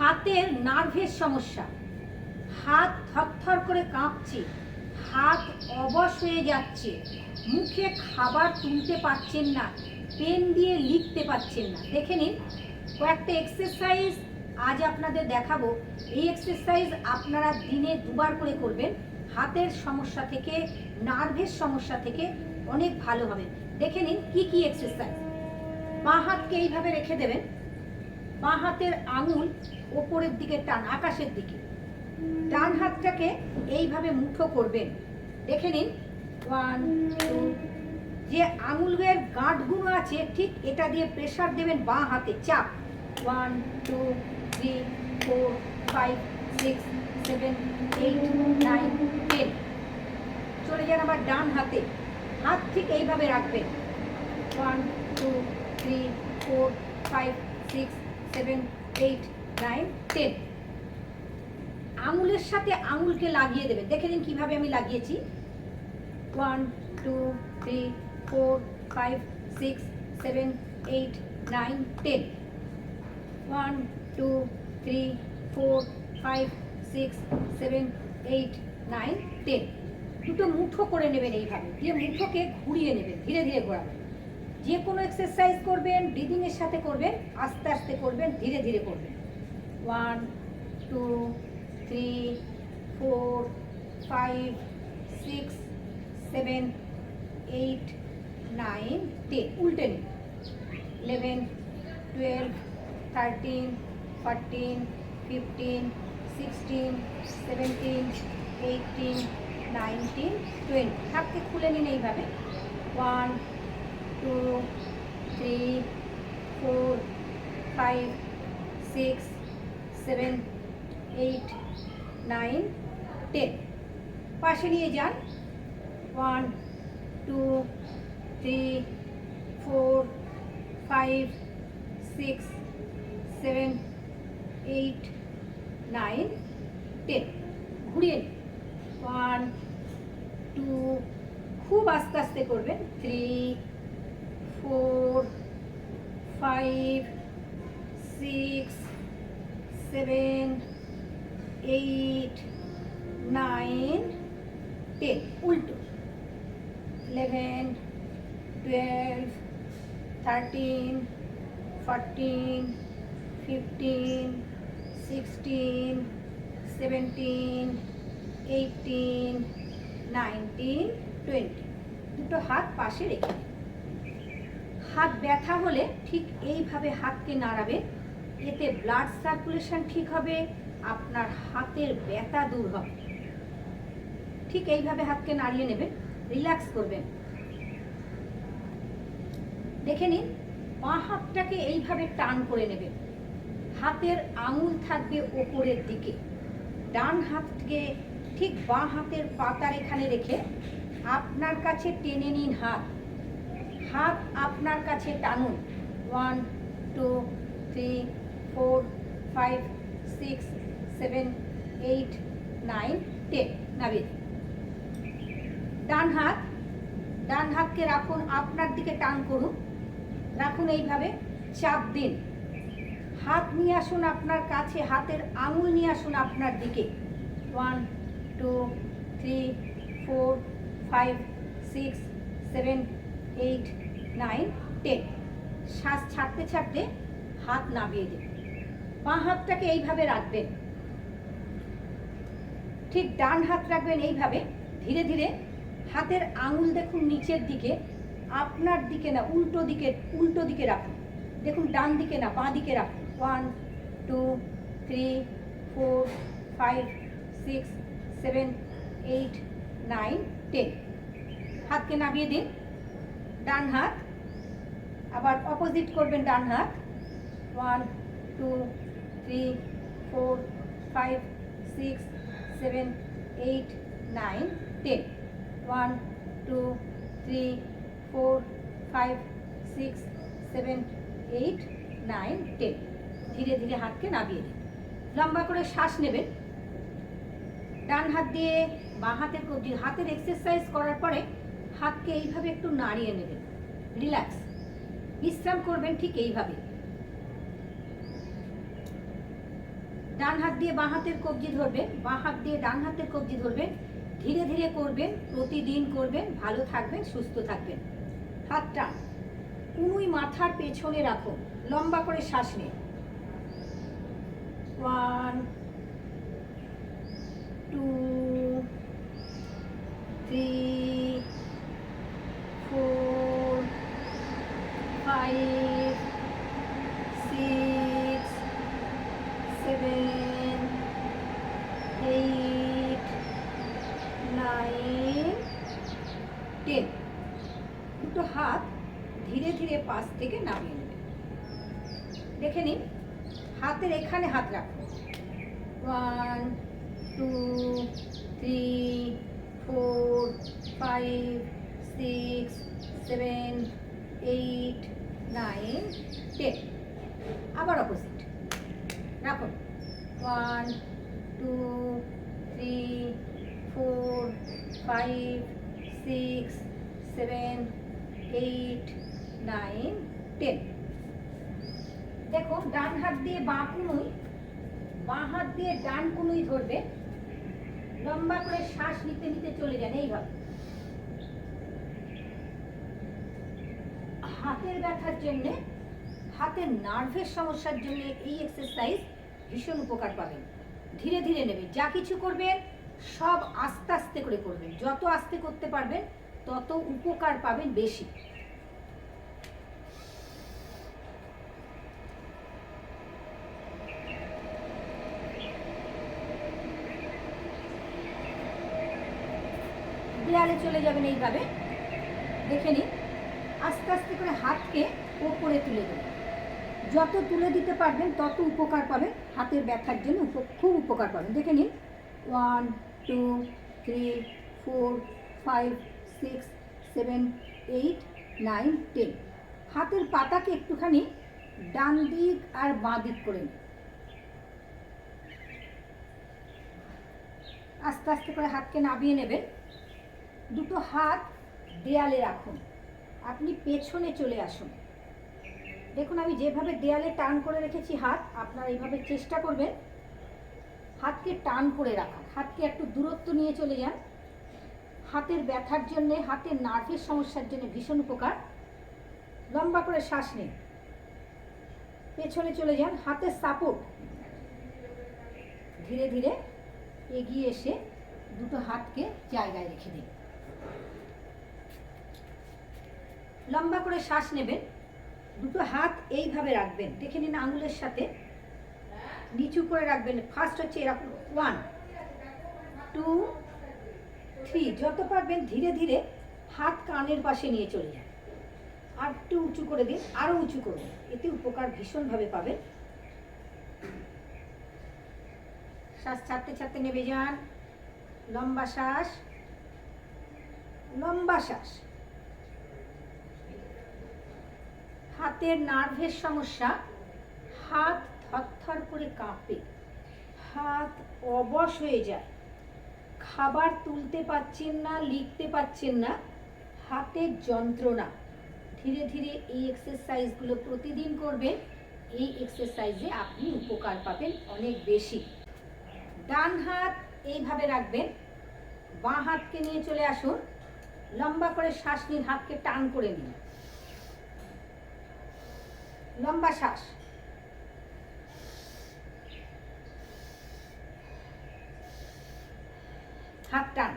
হাতের নার্ভের সমস্যা। হাত থরথর করে কাঁপছে, হাত অবশ হয়ে যাচ্ছে, মুখে খাবার তুলতে পারছেন না, পেন দিয়ে লিখতে পারছেন না। দেখে নিন, কয়েকটা এক্সারসাইজ আজ আপনাদের দেখাবো। এই এক্সারসাইজ আপনারা দিনে দুবার করে করবেন। হাতের সমস্যা থেকে, নার্ভের সমস্যা থেকে অনেক ভালো হবে। দেখে নিন কি কি এক্সারসাইজ বাঁ হাতকে এইভাবে রেখে দেবেন। বাঁ হাতের আঙুল ওপরের দিকে টান, আকাশের দিকে। ডান হাতটাকে এইভাবে মুঠো করবেন। দেখে নিন। ওয়ান যে আঙুলের গাঁটগুলো আছে, ঠিক এটা দিয়ে প্রেশার দেবেন বাঁ হাতে চাপ। One two three four five six seven eight nine ten চলে যান আবার ডান হাতে। হাত ঠিক এইভাবে রাখবেন। One two three four five six seven eight nine ten আঙুলের সাথে আঙুলকে লাগিয়ে দেবেন দেখে নিন কীভাবে আমি লাগিয়েছি। One two three four five six seven eight nine ten one two three four five six seven eight nine ten দুটো মুঠো করে নেবেন এইভাবে। দিয়ে মুঠোকে ঘুরিয়ে নেবেন, ধীরে ধীরে ঘোরাবেন। যে কোনো এক্সারসাইজ করবেন ব্রিদিংয়ের সাথে করবেন, আস্তে আস্তে করবেন, ধীরে ধীরে করবেন। One two three four five six seven eight nine ten উল্টে নিন eleven twelve thirteen fourteen fifteen sixteen seventeen eighteen nineteen twenty হাতকে খুলে নিন এইভাবে। One two three four five six seven eight nine ten পাশে নিয়ে যান। One two three four five six seven eight nine ten ঘুরিয়ে নিন। ওয়ান টু খুব আস্তে আস্তে করবেন। Three four five six seven eight nine ten উল্টো। Eleven twelve thirteen fourteen fifteen sixteen seventeen eighteen nineteen twenty দুটো হাত পাশে রেখে হাত ব্যথা হলে ঠিক এইভাবে হাতকে নাড়াবে এতে ব্লাড সার্কুলেশন ঠিক হবে, আপনার হাতের ব্যথা দূর হবে। ঠিক এইভাবে হাতকে নাড়িয়ে নেবেন রিল্যাক্স করবেন। দেখে নিন বাঁ হাতটাকে এইভাবে টান করে নেবেন। হাতের আঙুল থাকবে ওপরের দিকে। ডান হাতকে ঠিক বাঁ হাতের পাতার এখানে রেখে আপনার কাছে টেনে নিন হাত। হাত আপনার কাছে টানুন। One two three four five six seven eight nine ten নাবিয়ে। ডান হাত, ডান হাতকে রাখুন আপনার দিকে টান করুন। রাখুন এইভাবে চাপ দিন। হাত নিয়ে আসুন আপনার কাছে, হাতের আঙুল নিয়ে আসুন আপনার দিকে। One two three four five six seven eight nine ten শ্বাস ছাড়তে ছাড়তে হাত নামিয়ে দিন। বাঁ হাতটাকে এইভাবে রাখবেন। ঠিক ডান হাত রাখবেন এইভাবে, ধীরে ধীরে। হাতের আঙুল দেখুন নিচের দিকে, আপনার দিকে না, উল্টো দিকে উল্টো দিকে রাখুন। দেখুন ডান দিকে না, বাঁ দিকে রাখুন। One two three four five six seven eight nine ten হাতকে নামিয়ে দিন। ডান হাত। আবার অপোজিট করবেন ডান হাত। One two three four five six seven eight nine ten one two three four five six seven eight nine ten ধীরে ধীরে হাতকে নামিয়ে দিন লম্বা করে শ্বাস নেবেন। ডান হাত দিয়ে বাঁ হাতের কবজি হাতের এক্সারসাইজ করার পরে হাতকে এইভাবে একটু নাড়িয়ে নেবেন। রিল্যাক্স বিশ্রাম করবেন ঠিক এইভাবে ডান হাত দিয়ে বাঁ হাতের কবজি ধরবেন বাঁ হাত দিয়ে ডান হাতের কবজি ধরবেন ধীরে ধীরে করবেন প্রতিদিন করবেন ভালো থাকবেন সুস্থ থাকবেন হাত টান কুনুই মাথার পেছনে রাখো, লম্বা করে শ্বাস নিন one two three four five six seven eight nine ten দুটো হাত ধীরে ধীরে পাশ থেকে নামিয়ে নেবেন দেখে নিন, হাতের এখানে হাত রাখুন। One two three four five six seven eight nine ten আবার অপোজিট রাখুন। One two three four five six seven eight nine ten. দেখুন ডান হাত দিয়ে বাঁ কুনুই, বাঁ হাত দিয়ে ডান কুনুই ধরবে। লম্বা করে শ্বাস নিতে নিতে চলে যান এইভাবে। হাতের ব্যথার জন্য, হাতের নার্ভের সমস্যার জন্য এই এক্সারসাইজ ভীষণ উপকার পাবেন ধীরে ধীরে নেবেন যা কিছু করবেন সব আস্তে আস্তে করে করবেন যত আস্তে করতে পারবেন তত উপকার পাবেন বেশি। দেয়ালে চলে যাবেন এইভাবে। দেখে নিন। আস্তে আস্তে করে হাতকে ওপরে তুলে দেবেন যত তুলে দিতে পারবেন, তত উপকার পাবেন। হাতের ব্যথার জন্য খুব উপকার পাবেন। দেখে নিন। One, two, three, four, five, six, seven, eight, nine, ten. হাতের পাতাকে একটুখানি ডান দিক আর বাঁ দিক করে নিন। আস্তে আস্তে করে হাতকে নামিয়ে নেবেন। দুটো হাত দেয়ালে রাখুন। আপনি পেছনে চলে আসুন। দেখুন, আমি যেভাবে দেয়ালে টান করে রেখেছি হাত, আপনারা এইভাবে চেষ্টা করবেন হাতকে টান করে রাখা। হাতকে একটু দূরত্ব নিয়ে চলে যান। হাতের ব্যথার জন্যে, হাতের নার্ভের সমস্যার জন্য ভীষণ উপকার। লম্বা করে শ্বাস নিন। পেছনে চলে যান। হাতের সাপোর্ট। ধীরে ধীরে এগিয়ে এসে দুটো হাতকে জায়গায় রেখে দিন। লম্বা করে শ্বাস নেবেন। দুটো হাত এইভাবে রাখবেন। দেখে নিন আঙুলের সাথে। নিচু করে রাখবেন। ফার্স্ট হচ্ছে এরকম। ওয়ান টু থ্রি যত পারবেন ধীরে ধীরে হাত কানের পাশে নিয়ে চলে যান। আর একটু উঁচু করে দিন। আরও উঁচু করুন। এতে উপকার ভীষণভাবে পাবেন। শ্বাস ছাড়তে ছাড়তে নেবে যান। লম্বা শ্বাস। লম্বা শ্বাস। হাতের নার্ভের সমস্যা। হাত থরথর করে কাঁপে। হাত অবশ হয়ে যায়। খাবার তুলতে পাচ্ছেন না, লিখতে পাচ্ছেন না। হাতের যন্ত্রণা। ধীরে ধীরে এই এক্সারসাইজগুলো প্রতিদিন করবেন। এই এক্সারসাইজে আপনি উপকার পাবেন অনেক বেশি। ডান হাত এইভাবে রাখবেন। বাঁ হাতকে নিয়ে চলে আসুন। লম্বা করে শ্বাস নিন হাতকে টান করে নিন। লম্বা শ্বাস। হাত টান।